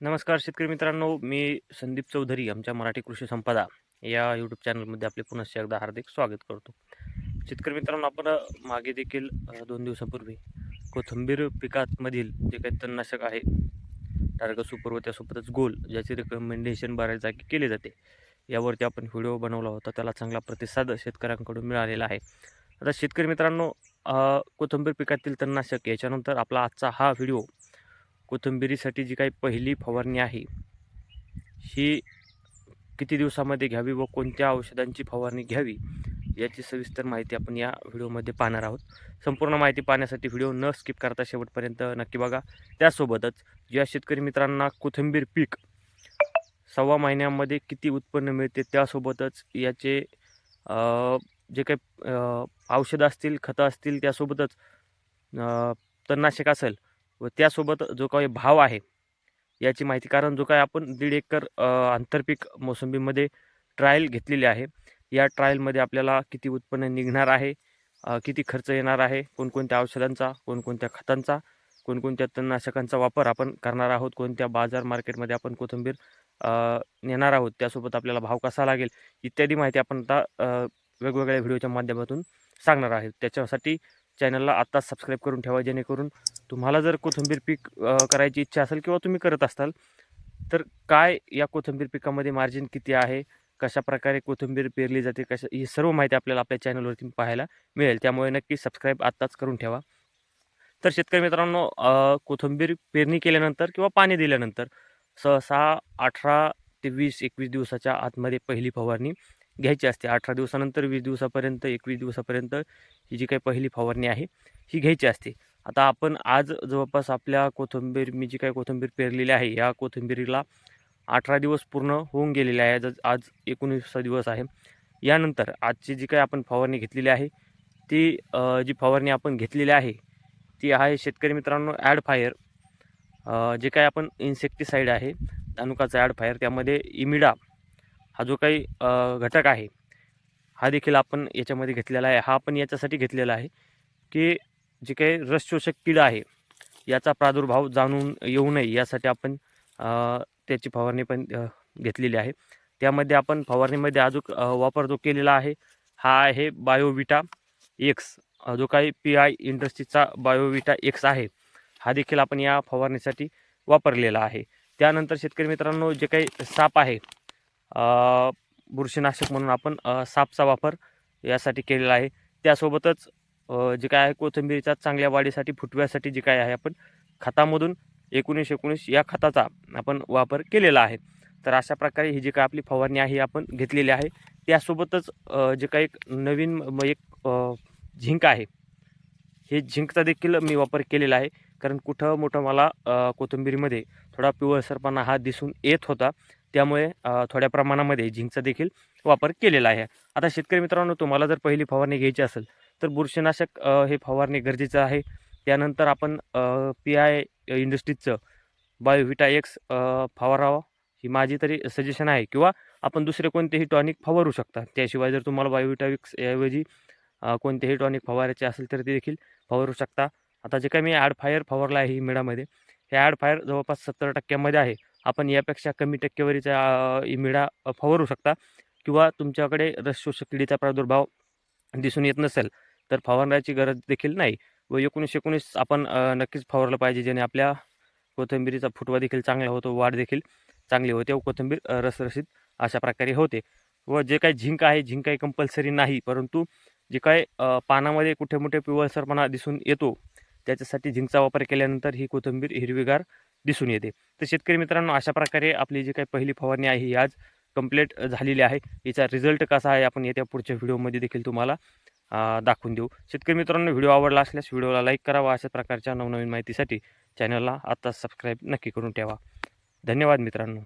नमस्कार शेतकरी मित्रांनो मी संदीप चौधरी आमच्या मराठी कृषी संपदा या यूट्यूब चॅनलमध्ये आपले पुनश्च एकदा हार्दिक स्वागत करतो. शेतकरी मित्रांनो आपण मागे देखील दोन दिवसापूर्वी कोथिंबीर पिकातमधील जे काही तणनाशक आहे टार्ग सुपर व त्यासोबतच गोल ज्याचे रिकमेंडेशन बऱ्याच जागी केले जाते यावरती आपण व्हिडिओ बनवला होता त्याला चांगला प्रतिसाद शेतकऱ्यांकडून मिळालेला आहे. आता शेतकरी मित्रांनो कोथंबीर कोथिंबीर पिकातील तणनाशक याच्यानंतर आपला आजचा हा व्हिडिओ कोथिंबिरीसाठी जी काही पहिली फवारणी आहे ही किती दिवसामध्ये घ्यावी व कोणत्या औषधांची फवारणी घ्यावी याची सविस्तर माहिती आपण या व्हिडिओमध्ये पाहणार आहोत. संपूर्ण माहिती पाहण्यासाठी व्हिडिओ न स्किप करता शेवटपर्यंत नक्की बघा. त्यासोबतच ज्या शेतकरी मित्रांना कोथिंबीर पीक सव्वा महिन्यामध्ये किती उत्पन्न मिळते त्यासोबतच याचे जे काही औषधं असतील खतं असतील त्यासोबतच तणनाशक असेल व त्यासोबत जो काही भाव आहे याची माहिती. कारण जो काय आपण दीड एकर आंतरपीक मोसंबीमध्ये ट्रायल घेतलेली आहे या ट्रायलमध्ये आपल्याला किती उत्पन्न निघणार आहे किती खर्च येणार आहे कोणकोणत्या औषधांचा कोणकोणत्या खतांचा कोणकोणत्या तणनाशकांचा वापर आपण करणार आहोत कोणत्या बाजार मार्केटमध्ये आपण कोथिंबीर नेणार आहोत त्यासोबत आपल्याला भाव कसा लागेल इत्यादी माहिती आपण आता वेगवेगळ्या व्हिडिओच्या माध्यमातून सांगणार आहे. त्याच्यासाठी चॅनलला आत्ताच सबस्क्राईब करून ठेवा जेणेकरून तुम्हाला जर कोथिंबीर पीक करायची इच्छा असेल किंवा तुम्ही करत असाल तर काय या कोथिंबीर पिकामध्ये मार्जिन किती आहे कशा प्रकारे कोथिंबीर पेरली जाते कशा ही सर्व माहिती आपल्याला आपल्या चॅनलवरती पाहायला मिळेल. त्यामुळे नक्की सबस्क्राईब आत्ताच करून ठेवा. तर शेतकरी मित्रांनो कोथिंबीर पेरणी केल्यानंतर किंवा पाणी दिल्यानंतर सहसा अठरा ते वीस एकवीस दिवसाच्या आतमध्ये पहिली फवारणी घ्यायची असते. अठरा दिवसानंतर वीस दिवसापर्यंत एकवीस दिवसापर्यंत ही जी काही पहिली फवारणी आहे ही घ्यायची असते. आता आपण आज जवळपास आपल्या कोथिंबीर मी जी काही कोथिंबीर पेरलेली आहे या कोथिंबीरीला अठरा दिवस पूर्ण होऊन गेलेले आहे. आज आज एकोणीसा दिवस आहे. यानंतर आजची जी काही आपण फवारणी घेतलेली आहे ती जी फवारणी आपण घेतलेली आहे ती आहे शेतकरी मित्रांनो ॲड फायर जे काही आपण इन्सेक्टिसाईड आहे धानुकाचा ॲड फायर त्यामध्ये इमिडा हा जो काही घटक आहे हा देखील आपण याच्यामध्ये घेतलेला आहे. हा आपण याच्यासाठी घेतलेला आहे की जे काही रसशोषक कीड आहे याचा प्रादुर्भाव जाणून येऊ नये यासाठी आपण त्याची फवारणी पण घेतलेली आहे. त्यामध्ये आपण फवारणीमध्ये अजून वापर जो केलेला आहे हा आहे बायोविटा एक्स जो काही पी आय इंडस्ट्रीचा बायोविटा एक्स आहे हा देखील आपण या फवारणीसाठी वापरलेला आहे. त्यानंतर शेतकरी मित्रांनो जे काही साप आहे बुरशीनाशक म्हणून आपण सापचा वापर यासाठी केलेला आहे. त्यासोबतच जे काय आहे कोथिंबीरीच्या चांगल्या वाढीसाठी फुटव्यासाठी जे काय आहे आपण खतामधून एकोणीस एकोणीस या खताचा आपण वापर केलेला आहे. तर अशा प्रकारे ही जी काय आपली फवारणी आहे आपण घेतलेली आहे. त्यासोबतच जे काही एक नवीन एक झिंक आहे. हे झिंकचा देखील मी वापर केलेला आहे. कारण कुठं मोठं मला कोथिंबीरीमध्ये थोडा पिवळसरपणा हा दिसून येत होता. त्यामुळे थोड्या प्रमाणामध्ये झिंकचा देखील वापर केलेला आहे. आता शेतकरी मित्रांनो तुम्हाला जर पहिली फवारणी घ्यायची असेल तर बुरशीनाशक हे फवारणी गरजेचं आहे. त्यानंतर आपण पी आय इंडस्ट्रीजचं बायोव्हिटा एक्स फवारावं ही माझी तरी सजेशन आहे. किंवा आपण दुसरे कोणतेही टॉनिक फवारू शकता. त्याशिवाय जर तुम्हाला बायोव्हिटा एक्स ऐवजी कोणतेही टॉनिक फवारायचे असेल तर ते देखील फवारू शकता. आता जे काही मी ॲड फायर फवारला आहे ही मिडामध्ये हे ॲड फायर जवळपास सत्तर टक्क्यामध्ये आहे. आपण यापेक्षा कमी टक्केवारीचा इमिडा फवारू शकता किंवा तुमच्याकडे रसशोषक किडीचा प्रादुर्भाव दिसून येत नसेल तर फवारण्याची गरज देखील नाही व एकोणीस एकोणीस आपण नक्कीच फवारलं पाहिजे जेणे आपल्या कोथिंबीरीचा फुटवा देखील चांगला होतो वाढ देखील चांगली होते व कोथिंबीर अ, रसरशीत अशा प्रकारे होते व जे काही झिंक आहे झिंक काही कंपल्सरी नाही परंतु जे काय पानामध्ये कुठे मोठे पिवळसरपणा दिसून येतो त्याच्यासाठी झिंकचा वापर केल्यानंतर ही कोथिंबीर हिरवीगार दिसून येते. तर शेतकरी मित्रांनो अशा प्रकारे आपली जी काही पहिली फवारणी आहे ही आज कंप्लीट झालेली आहे. हिचा रिझल्ट कसा आहे आपण येत्या पुढच्या व्हिडिओमध्ये देखील तुम्हाला दाखवून देऊ. शेतकरी मित्रांनो व्हिडिओ आवडला असल्यास व्हिडिओला लाईक करावा. अशा प्रकारच्या नवनवीन माहितीसाठी चॅनलला आत्ताच सबस्क्राईब नक्की करून ठेवा. धन्यवाद मित्रांनो.